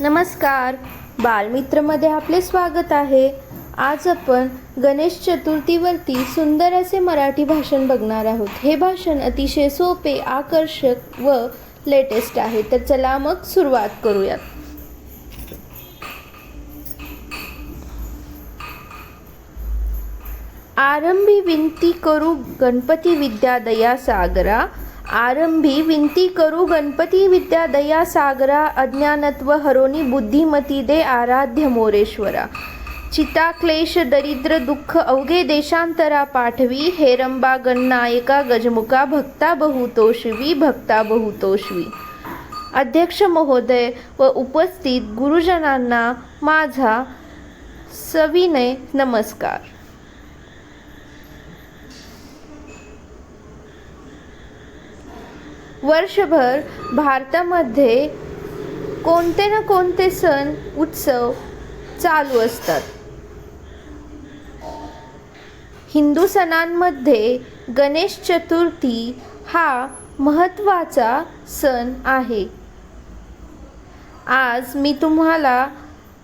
नमस्कार. बालमित्रमध्ये आपले स्वागत आहे. आज आपण गणेश चतुर्थीवरती सुंदर असे मराठी भाषण बघणार आहोत. हे भाषण अतिशय सोपे आकर्षक व लेटेस्ट आहे. तर चला मग सुरुवात करूयात. आरंभी विनती करू गणपती विद्या दया सागरा. आरंभी विनती करू गणपती विद्या दया सागरा अज्ञानत्व हरोनी बुद्धिमती दे आराध्य मोरेश्वरा. चिता क्लेश दरिद्र दुःख अवघे देशांतरा पाठवी हेरंबा गणनायका गजमुखा भक्ता बहुतोषवी भक्ता बहुतोषवी. अध्यक्ष महोदय व उपस्थित गुरुजनांना माझा सविनय नमस्कार. वर्षभर भारतामध्ये कोणते ना कोणते सण उत्सव चालू असतात. हिंदू सणांमध्ये गणेश चतुर्थी हा महत्त्वाचा सण आहे. आज मी तुम्हाला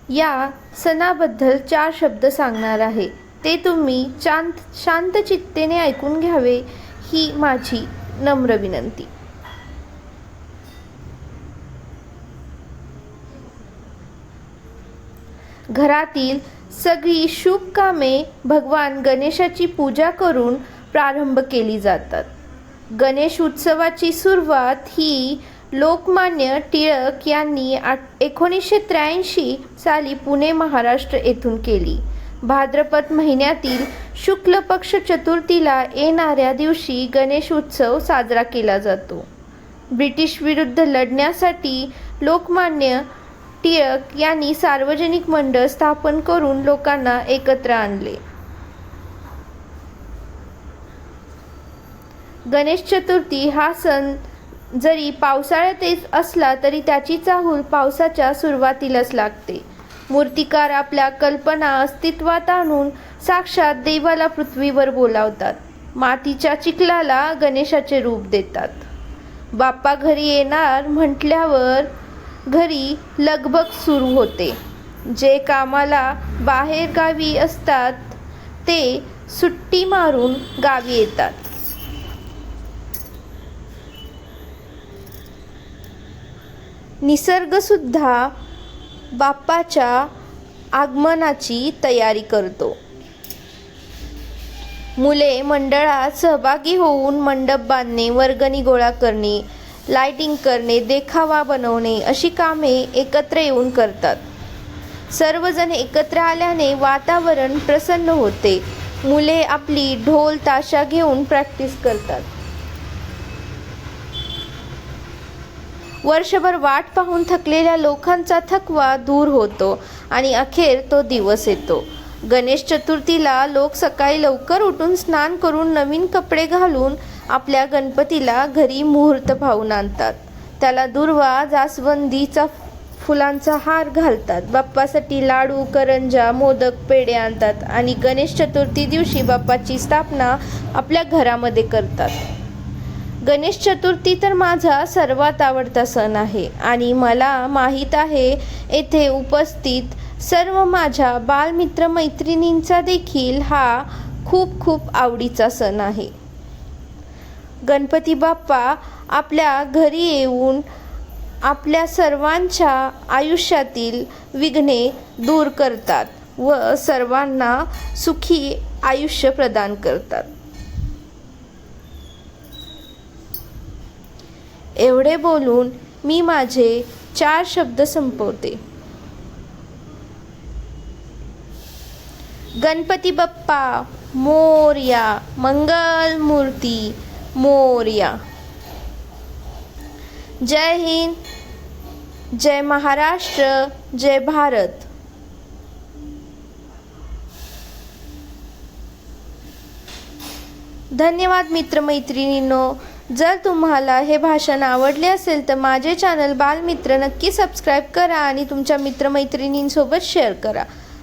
या सणाबद्दल चार शब्द सांगणार आहे. ते तुम्ही शांत शांत चित्तेने ऐकून घ्यावे ही माझी नम्र विनंती. घरातील सगळी शुभ कामे भगवान गणेशाची पूजा करून प्रारंभ केली जातात. गणेश उत्सवाची सुरुवात ही लोकमान्य टिळक यांनी आठ एकोणीसशे त्र्याऐंशी साली पुणे महाराष्ट्र येथून केली. भाद्रपद महिन्यातील शुक्ल पक्ष चतुर्थीला येणाऱ्या दिवशी गणेश उत्सव साजरा केला जातो. ब्रिटिश विरुद्ध लढण्यासाठी लोकमान्य टिळक यांनी सार्वजनिक मंडळ स्थापन करून लोकांना एकत्र आणले. गणेश चतुर्थी हा सण जरी पावसाळ्यात असला तरी त्याची चाहूल पावसाच्या सुरुवातीलाच लागते. मूर्तिकार आपल्या कल्पना अस्तित्वात आणून साक्षात देवाला पृथ्वीवर बोलावतात. मातीच्या चिखलाला गणेशाचे रूप देतात. बाप्पा घरी येणार म्हटल्यावर घरी लगबग सुरू होते. जे कामाला बाहेर गावी असतात ते सुट्टी मारून गावी येतात. निसर्गसुद्धा बाप्पाच्या आगमनाची तयारी करतो. मुले मंडळात सहभागी होऊन मंडप बांधणे वर्गणी गोळा करणे लाइटिंग करणे देखावा बनवणे अशी कामे एकत्र येऊन करतात. सर्वजण एकत्र आल्याने वातावरण प्रसन्न होते. मुले आपली ढोल ताशा घेऊन प्रॅक्टिस करतात. वर्षभर वाट पाहून थकलेल्या लोकांचा थकवा दूर होतो आणि अखेर तो दिवस येतो. गणेश चतुर्थीला लोक सकाळी लवकर उठून स्नान करून नवीन कपडे घालून आपल्या गणपतीला घरी मुहूर्त पाहून आणतात. त्याला दुर्वा जास्वंदीचा फुलांचा हार घालतात. बाप्पासाठी लाडू करंजा मोदक पेढे आणतात आणि गणेश चतुर्थी दिवशी बाप्पाची स्थापना आपल्या घरामध्ये करतात. गणेश चतुर्थी तर माझा सर्वात आवडता सण आहे आणि मला माहीत आहे येथे उपस्थित सर्व माझ्या बालमित्र मैत्रिणींचा देखील हा खूप खूप आवडीचा सण आहे. गणपती बाप्पा आपल्या घरी येऊन आपल्या सर्वांच्या आयुष्यातील विघ्ने दूर करतात व सर्वांना सुखी आयुष्य प्रदान करतात. एवढे बोलून मी माझे चार शब्द संपवते. गणपती बाप्पा मोर्या मंगल मूर्ती मोर्या. जय हिंद जय महाराष्ट्र जय भारत. धन्यवाद मित्रमैत्रिणींनो. जर तुम्हाला हे भाषण आवडले असेल तर माझे चॅनल बालमित्र नक्की सबस्क्राईब करा आणि तुमच्या मित्रमैत्रिणींसोबत शेअर करा.